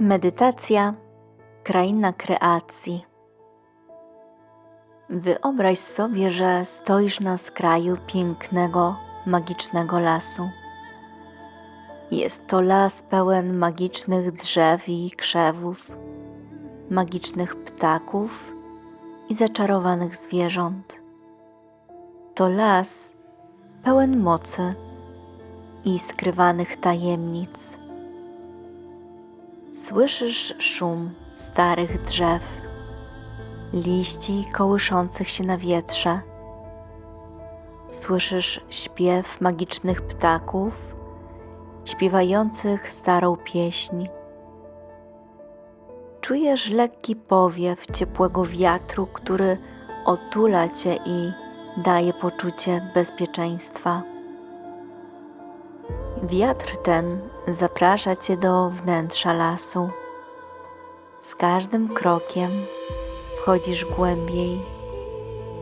Medytacja kraina kreacji. Wyobraź sobie, że stoisz na skraju pięknego, magicznego lasu. Jest to las pełen magicznych drzew i krzewów, magicznych ptaków i zaczarowanych zwierząt. To las pełen mocy i skrywanych tajemnic. Słyszysz szum starych drzew, liści kołyszących się na wietrze. Słyszysz śpiew magicznych ptaków, śpiewających starą pieśń. Czujesz lekki powiew ciepłego wiatru, który otula cię i daje poczucie bezpieczeństwa. Wiatr ten zaprasza cię do wnętrza lasu. Z każdym krokiem wchodzisz głębiej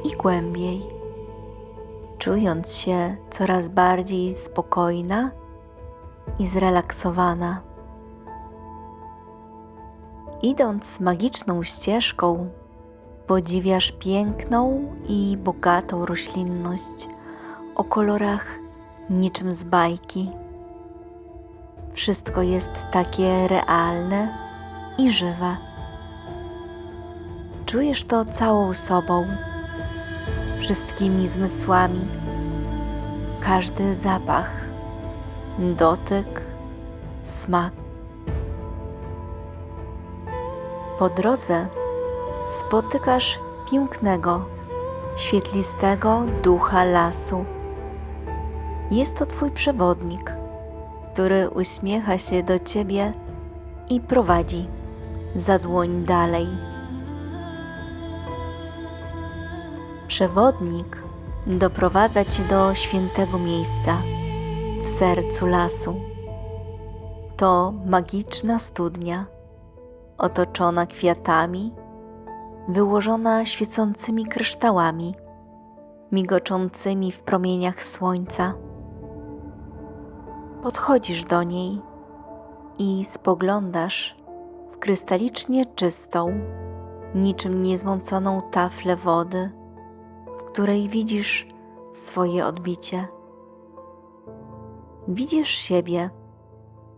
i głębiej, czując się coraz bardziej spokojna i zrelaksowana. Idąc magiczną ścieżką, podziwiasz piękną i bogatą roślinność o kolorach niczym z bajki. Wszystko jest takie realne i żywe. Czujesz to całą sobą, wszystkimi zmysłami, każdy zapach, dotyk, smak. Po drodze spotykasz pięknego, świetlistego ducha lasu. Jest to Twój przewodnik, który uśmiecha się do Ciebie i prowadzi za dłoń dalej. Przewodnik doprowadza Cię do świętego miejsca w sercu lasu. To magiczna studnia, otoczona kwiatami, wyłożona świecącymi kryształami, migoczącymi w promieniach słońca. Podchodzisz do niej i spoglądasz w krystalicznie czystą, niczym niezmąconą taflę wody, w której widzisz swoje odbicie. Widzisz siebie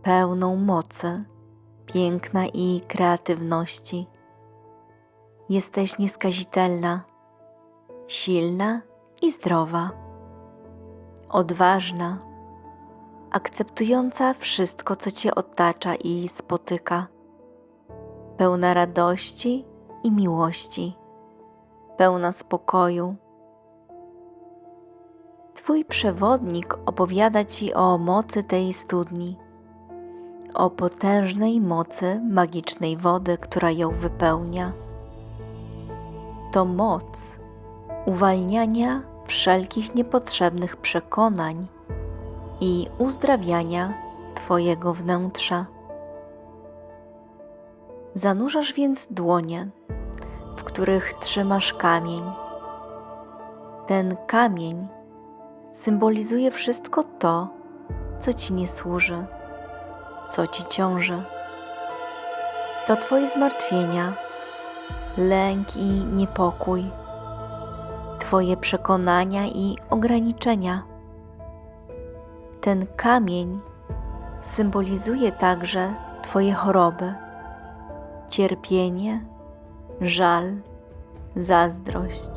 pełną mocy, piękna i kreatywności. Jesteś nieskazitelna, silna i zdrowa, odważna akceptująca wszystko, co Cię otacza i spotyka, pełna radości i miłości, pełna spokoju. Twój przewodnik opowiada Ci o mocy tej studni, o potężnej mocy magicznej wody, która ją wypełnia. To moc uwalniania wszelkich niepotrzebnych przekonań i uzdrawiania Twojego wnętrza. Zanurzasz więc dłonie, w których trzymasz kamień. Ten kamień symbolizuje wszystko to, co Ci nie służy, co Ci ciąży. To Twoje zmartwienia, lęk i niepokój, Twoje przekonania i ograniczenia ten kamień symbolizuje także Twoje choroby, cierpienie, żal, zazdrość.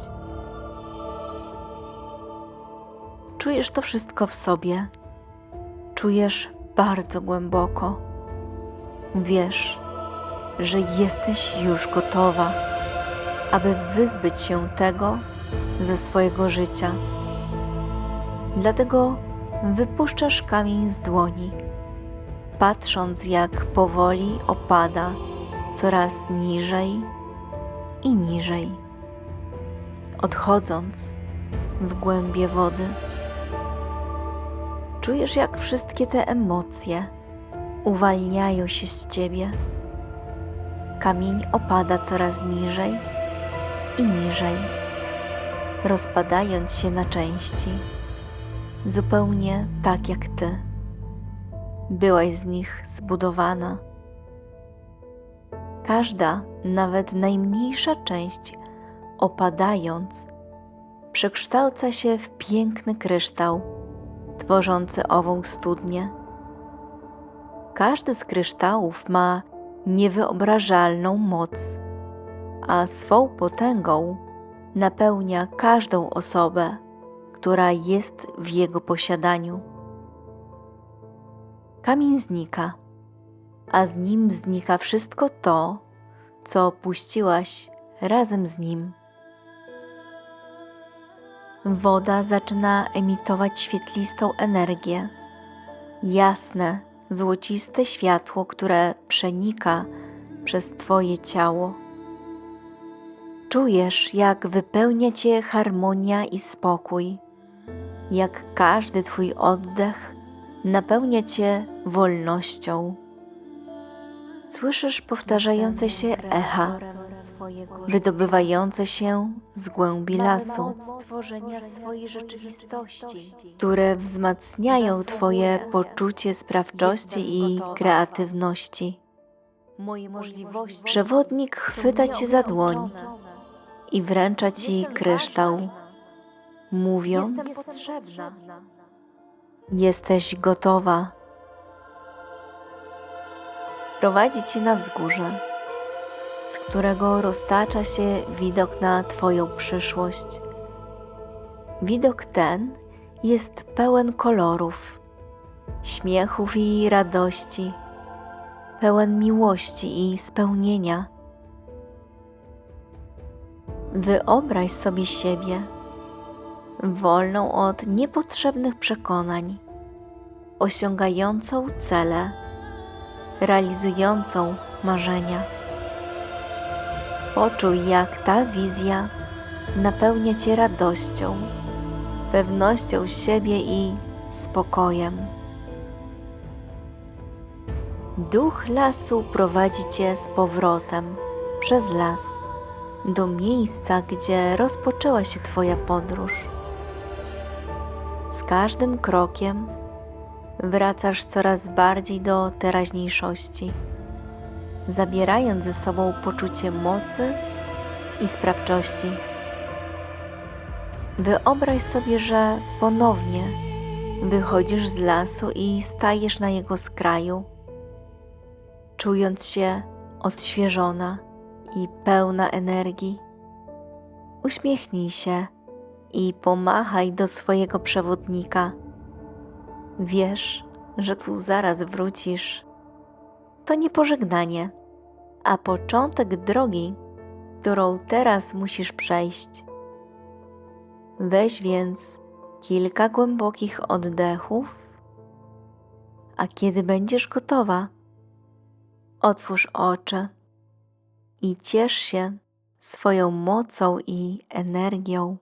Czujesz to wszystko w sobie, czujesz bardzo głęboko. Wiesz, że jesteś już gotowa, aby wyzbyć się tego ze swojego życia. Dlatego wypuszczasz kamień z dłoni, patrząc jak powoli opada coraz niżej i niżej, odchodząc w głębie wody. Czujesz, jak wszystkie te emocje uwalniają się z ciebie. Kamień opada coraz niżej i niżej, rozpadając się na części zupełnie tak jak Ty. Byłaś z nich zbudowana. Każda, nawet najmniejsza część, opadając, przekształca się w piękny kryształ, tworzący ową studnię. Każdy z kryształów ma niewyobrażalną moc, a swą potęgą napełnia każdą osobę, która jest w jego posiadaniu. Kamień znika, a z nim znika wszystko to, co puściłaś razem z nim. Woda zaczyna emitować świetlistą energię, jasne, złociste światło, które przenika przez Twoje ciało. Czujesz, jak wypełnia Cię harmonia i spokój, jak każdy Twój oddech napełnia Cię wolnością. Słyszysz powtarzające się echa, wydobywające się z głębi lasu, stworzenia swojej rzeczywistości. które wzmacniają Twoje poczucie sprawczości i kreatywności. Przewodnik chwyta Cię za dłoń i wręcza Ci kryształ, mówiąc: Jestem potrzebna. Jesteś gotowa. Prowadzi Cię na wzgórze, z którego roztacza się widok na Twoją przyszłość. Widok ten jest pełen kolorów, śmiechów i radości, pełen miłości i spełnienia. Wyobraź sobie siebie wolną od niepotrzebnych przekonań, osiągającą cele, realizującą marzenia. Poczuj, jak ta wizja napełnia Cię radością, pewnością siebie i spokojem. Duch lasu prowadzi Cię z powrotem przez las do miejsca, gdzie rozpoczęła się Twoja podróż. Z każdym krokiem wracasz coraz bardziej do teraźniejszości, zabierając ze sobą poczucie mocy i sprawczości. Wyobraź sobie, że ponownie wychodzisz z lasu i stajesz na jego skraju, czując się odświeżona i pełna energii. Uśmiechnij się i pomachaj do swojego przewodnika. Wiesz, że tu zaraz wrócisz. To nie pożegnanie, a początek drogi, którą teraz musisz przejść. Weź więc kilka głębokich oddechów, a kiedy będziesz gotowa, otwórz oczy i ciesz się swoją mocą i energią.